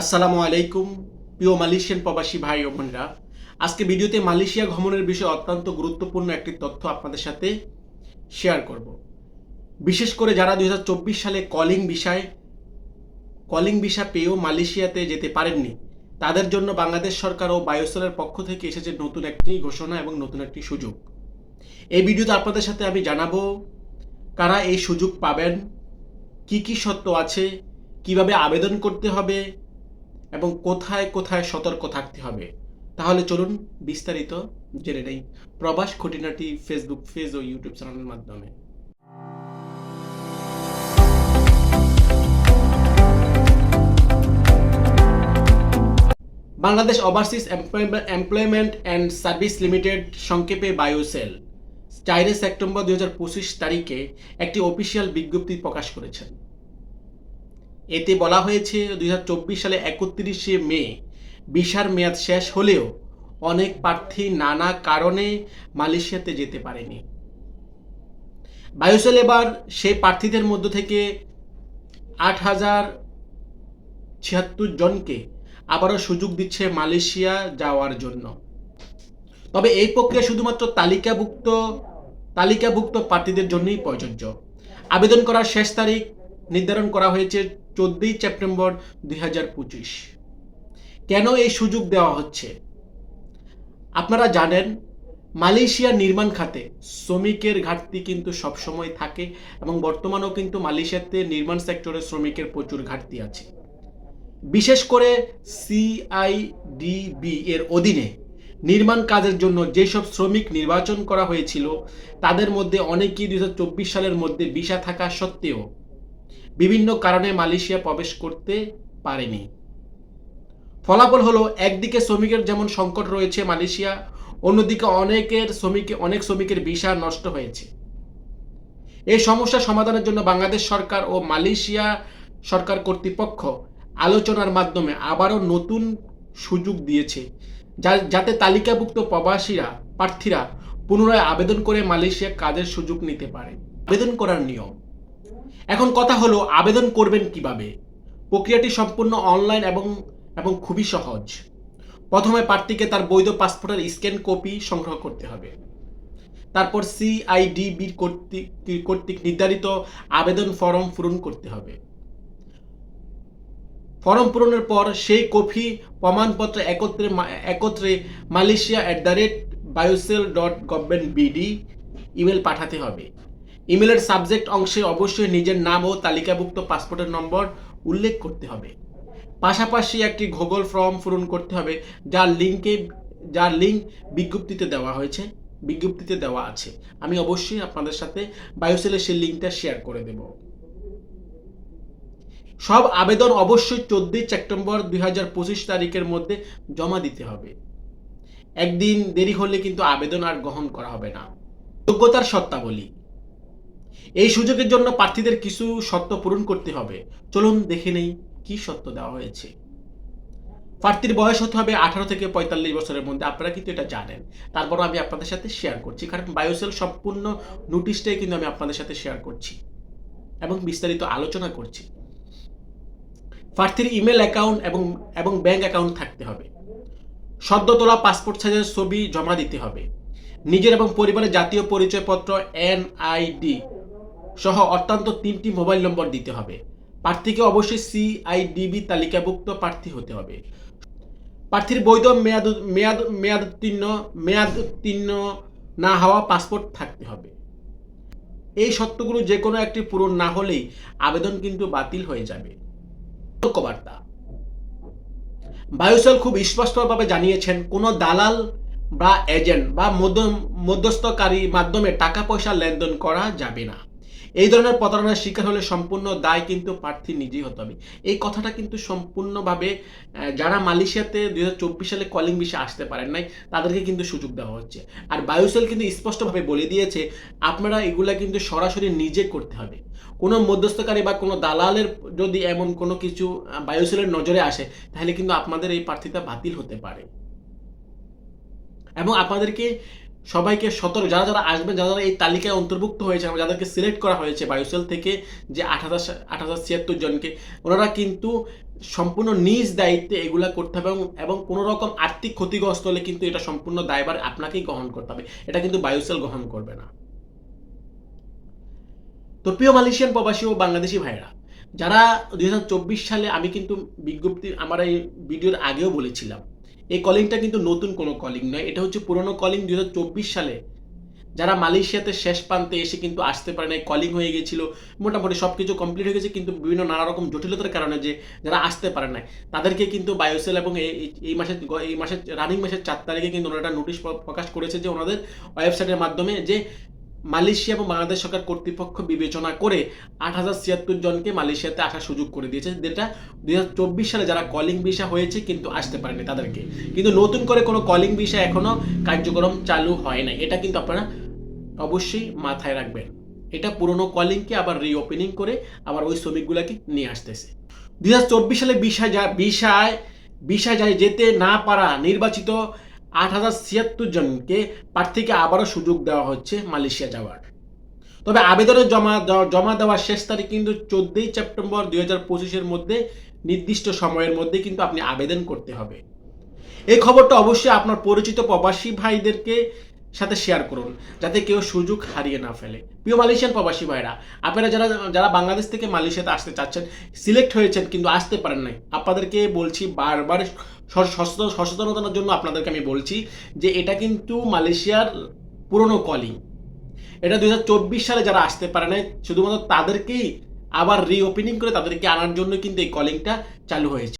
আসসালামু আলাইকুম, প্রিয় মালয়েশিয়ান প্রবাসী ভাই ও বোনেরা। আজকে ভিডিওতে মালয়েশিয়া ভ্রমণের বিষয়ে অত্যন্ত গুরুত্বপূর্ণ একটি তথ্য আপনাদের সাথে শেয়ার করব। বিশেষ করে যারা দু হাজার চব্বিশ সালে কলিং বিষয় কলিং ভিসা পেয়েও মালয়েশিয়াতে যেতে পারেননি, তাদের জন্য বাংলাদেশ সরকার ও বায়ুসেলের পক্ষ থেকে এসেছে নতুন একটি ঘোষণা এবং নতুন একটি সুযোগ। এই ভিডিওতে আপনাদের সাথে আমি জানাব, কারা এই সুযোগ পাবেন, কি কি সত্য আছে, কীভাবে আবেদন করতে হবে এবং কোথায় কোথায় সতর্ক থাকতে হবে? তাহলে চলুন বিস্তারিত জেনে নেই। প্রবাস খুঁটিনাটি ফেসবুক পেজ ও ইউটিউব চ্যানেলের মাধ্যমে। Bangladesh overseas employment and service limited সংক্ষেপে বায়োসেল চারে সেপ্টেম্বর দু হাজার পঁচিশ তারিখে একটি অফিসিয়াল বিজ্ঞপ্তি প্রকাশ করেছেন এতে বলা হয়েছে দুই হাজার চব্বিশ সালে একত্রিশে মে ভিসার মেয়াদ শেষ হলেও অনেক প্রার্থী নানা কারণে মালয়েশিয়াতে যেতে পারেনি। বায়ুসেল এবার সেই প্রার্থীদের মধ্য থেকে আট হাজার ছিয়াত্তর জনকে আবারও সুযোগ দিচ্ছে মালয়েশিয়া যাওয়ার জন্য। তবে এই প্রক্রিয়া শুধুমাত্র তালিকাভুক্ত তালিকাভুক্ত প্রার্থীদের জন্যই প্রযোজ্য। আবেদন করার শেষ তারিখ নির্ধারণ করা হয়েছে চোদ্দই সেপ্টেম্বর দুই হাজার পঁচিশ। কেন এই সুযোগ দেওয়া হচ্ছে? আপনারা জানেন, মালয়েশিয়া নির্মাণ খাতে শ্রমিকের ঘাটতি কিন্তু সবসময় থাকে এবং বর্তমানেও কিন্তু মালয়েশিয়াতে নির্মাণ সেক্টরে শ্রমিকের প্রচুর ঘাটতি আছে। বিশেষ করে সিআইডিবি এর অধীনে নির্মাণ কাজের জন্য যেসব শ্রমিক নির্বাচন করা হয়েছিল, তাদের মধ্যে অনেকেই দুই হাজার চব্বিশ সালের মধ্যে ভিসা থাকা সত্ত্বেও বিভিন্ন কারণে মালয়েশিয়া প্রবেশ করতে পারেনি। ফলাফল হলো, একদিকে শ্রমিকের যেমন সংকট রয়েছে মালয়েশিয়া, অন্যদিকে অনেকের শ্রমিক, অনেক শ্রমিকের ভিসা নষ্ট হয়েছে। এই সমস্যা সমাধানের জন্য বাংলাদেশ সরকার ও মালয়েশিয়া সরকার কর্তৃপক্ষ আলোচনার মাধ্যমে আবারও নতুন সুযোগ দিয়েছে যাতে তালিকাভুক্ত প্রবাসীরা, প্রার্থীরা পুনরায় আবেদন করে মালয়েশিয়া কাজের সুযোগ নিতে পারে। আবেদন করার নিয়ম। এখন কথা হলো, আবেদন করবেন কীভাবে? প্রক্রিয়াটি সম্পূর্ণ অনলাইন এবং এবং খুবই সহজ। প্রথমে প্রার্থীকে তার বৈধ পাসপোর্টের স্ক্যান কপি সংগ্রহ করতে হবে। তারপর সিআইডিবির কর্তৃক কর্তৃক নির্ধারিত আবেদন ফর্ম পূরণ করতে হবে। ফর্ম পূরণের পর সেই কপি প্রমাণপত্র একত্রে একত্রে Malaysia at the rate BOESL dot government BD email পাঠাতে হবে। ইমেলের সাবজেক্ট অংশে অবশ্যই নিজের নাম ও তালিকাভুক্ত পাসপোর্টের নম্বর উল্লেখ করতে হবে। পাশাপাশি একটি গুগল ফর্ম পূরণ করতে হবে, যার লিঙ্কে যার লিঙ্ক বিজ্ঞপ্তিতে দেওয়া হয়েছে, বিজ্ঞপ্তিতে দেওয়া আছে। আমি অবশ্যই আপনাদের সাথে বায়োসেলের সেই লিঙ্কটা শেয়ার করে দেব। সব আবেদন অবশ্যই চোদ্দই সেপ্টেম্বর দুই হাজার পঁচিশ তারিখের মধ্যে জমা দিতে হবে। একদিন দেরি হলে কিন্তু আবেদন আর গ্রহণ করা হবে না। যোগ্যতার সত্তাবলী এই সুযোগের জন্য প্রার্থীদের কিছু শর্ত পূরণ করতে হবে। চলুন দেখে নেই কি শর্ত দেওয়া হয়েছে। প্রার্থীর বয়স হতে হবে আঠারো থেকে পঁয়তাল্লিশ বছরের মধ্যে। আপনারা কিন্তু এটা জানেন। তারপর আমি আপনাদের সাথে শেয়ার করছি। কারণ বায়োসেল সম্পূর্ণ নোটিশটাই কিন্তু আমি আপনাদের সাথে শেয়ার করছি এবং বিস্তারিত আলোচনা করছি। প্রার্থীর ইমেল অ্যাকাউন্ট এবং এবং ব্যাংক অ্যাকাউন্ট থাকতে হবে। সদ্য তোলা পাসপোর্ট সাইজের ছবি জমা দিতে হবে। নিজের এবং পরিবারের জাতীয় পরিচয়পত্র এনআইডি সহ অত্যন্ত তিনটি মোবাইল নম্বর দিতে হবে। প্রার্থীকে অবশ্যই সিআইডিবি তালিকাভুক্ত প্রার্থী হতে হবে। প্রার্থীর বৈধ মেয়াদ মেয়াদ মেয়াদ উত্তীর্ণ মেয়াদ উত্তীর্ণ না হওয়া পাসপোর্ট থাকতে হবে। এই সত্যগুলো যে কোনো একটি পূরণ না হলেই আবেদন কিন্তু বাতিল হয়ে যাবে। সতর্কবার্তা বায়ুসেল খুব স্পষ্টভাবে জানিয়েছেন, কোনো দালাল বা এজেন্ট বা মধ্য মধ্যস্থকারী মাধ্যমে টাকা পয়সা লেনদেন করা যাবে না। এই ধরনের প্রতারণার শিকার হলে সম্পূর্ণ দায় কিন্তু প্রার্থী নিজেই হতে হবে। এই কথাটা কিন্তু সম্পূর্ণভাবে যারা মালয়েশিয়াতে দুই হাজার চব্বিশ সালে কলিং বিষয়ে আসতে পারেন নাই, তাদেরকে কিন্তু সুযোগ দেওয়া হচ্ছে। আর বায়ুসেল কিন্তু স্পষ্টভাবে বলে দিয়েছে, আপনারা এগুলা কিন্তু সরাসরি নিজে করতে হবে। কোনো মধ্যস্থকারী বা কোনো দালালের যদি এমন কোনো কিছু বায়ুসেলের নজরে আসে, তাহলে কিন্তু আপনাদের এই প্রার্থিতা বাতিল হতে পারে। এবং আপনাদেরকে সবাইকে সতর্ক, যারা যারা আসবেন, যারা যারা এই তালিকায় অন্তর্ভুক্ত হয়েছে এবং যাদেরকে সিলেক্ট করা হয়েছে বায়ুসেল থেকে যে আট হাজার আট হাজার ছিয়াত্তর জনকে, ওনারা কিন্তু সম্পূর্ণ নিজ দায়িত্বে এগুলা করতে হবে এবং এবং কোনো রকম আর্থিক ক্ষতিগ্রস্ত হলে কিন্তু এটা সম্পূর্ণ দায়বার আপনাকেই গ্রহণ করতে হবে। এটা কিন্তু বায়ুসেল গ্রহণ করবে না। তো প্রিয় মালয়েশিয়ান প্রবাসী ও বাংলাদেশি ভাইরা যারা দুই হাজার চব্বিশ সালে আমি কিন্তু বিজ্ঞপ্তি, আমার এই ভিডিওর আগেও বলেছিলাম এই কলিংটা কিন্তু নতুন কোনো কলিং নয়। এটা হচ্ছে পুরনো কলিং দুই হাজার চব্বিশ সালে। যারা মালয়েশিয়াতে শেষ প্রান্তে এসে কিন্তু আসতে পারে নাই কলিং হয়ে গেছিল, মোটামুটি সব কিছু কমপ্লিট হয়ে গেছে, কিন্তু বিভিন্ন নানা রকম জটিলতার কারণে যে যারা আসতে পারে নাই, তাদেরকে কিন্তু বায়োসেল এবং এই মাসের এই মাসের রানিং মাসের চার তারিখে কিন্তু ওনারা একটা নোটিশ প্রকাশ করেছে যে ওনাদের ওয়েবসাইটের মাধ্যমে যে মালয়েশিয়া এবং বাংলাদেশ সরকার কর্তৃপক্ষ বিবেচনা করে আট হাজার ছিয়াত্তর জনকে মালয়েশিয়াতে আসার সুযোগ করে দিয়েছে। যেটা দুই হাজার চব্বিশ সালে যারা কলিং ভিসা হয়েছে কিন্তু আসতে পারেনি তাদেরকে। কিন্তু নতুন করে কোনো কলিং ভিসা এখনও কার্যক্রম চালু হয় নাই। এটা কিন্তু আপনারা অবশ্যই মাথায় রাখবেন। এটা পুরনো কলিংকে আবার রিওপেনিং করে আবার ওই শ্রমিকগুলোকে নিয়ে আসতেছে। দুই হাজার চব্বিশ সালে বিশা যা বিশায় বিশা যায় যেতে না পারা নির্বাচিত আট হাজার ছিয়াত্তর জনকে প্রার্থীকে আবারও সুযোগ দেওয়া হচ্ছে মালয়েশিয়া যাওয়ার। তবে আবেদনের জমা জমা দেওয়ার শেষ তারিখ কিন্তু চোদ্দই সেপ্টেম্বর দুই হাজার পঁচিশের মধ্যে, নির্দিষ্ট সময়ের মধ্যে কিন্তু আপনি আবেদন করতে হবে। এই খবরটা অবশ্যই আপনার পরিচিত প্রবাসী ভাইদেরকে সাথে শেয়ার করুন, যাতে কেউ সুযোগ হারিয়ে না ফেলে। প্রিয় মালয়েশিয়ান প্রবাসী ভাইরা, আপনারা যারা যারা বাংলাদেশ থেকে মালয়েশিয়াতে আসতে চাচ্ছেন, সিলেক্ট হয়েছেন কিন্তু আসতে পারেন নাই। আপনাদেরকে বলছি বারবার সচেতনতার জন্য আপনাদেরকে আমি বলছি যে এটা কিন্তু মালয়েশিয়ার পুরনো কলিং এটা দুই হাজার চব্বিশ সালে যারা আসতে পারে নাই, শুধুমাত্র তাদেরকেই আবার রিওপেনিং করে তাদেরকে আনার জন্য কিন্তু এই কলিংটা চালু হয়েছে।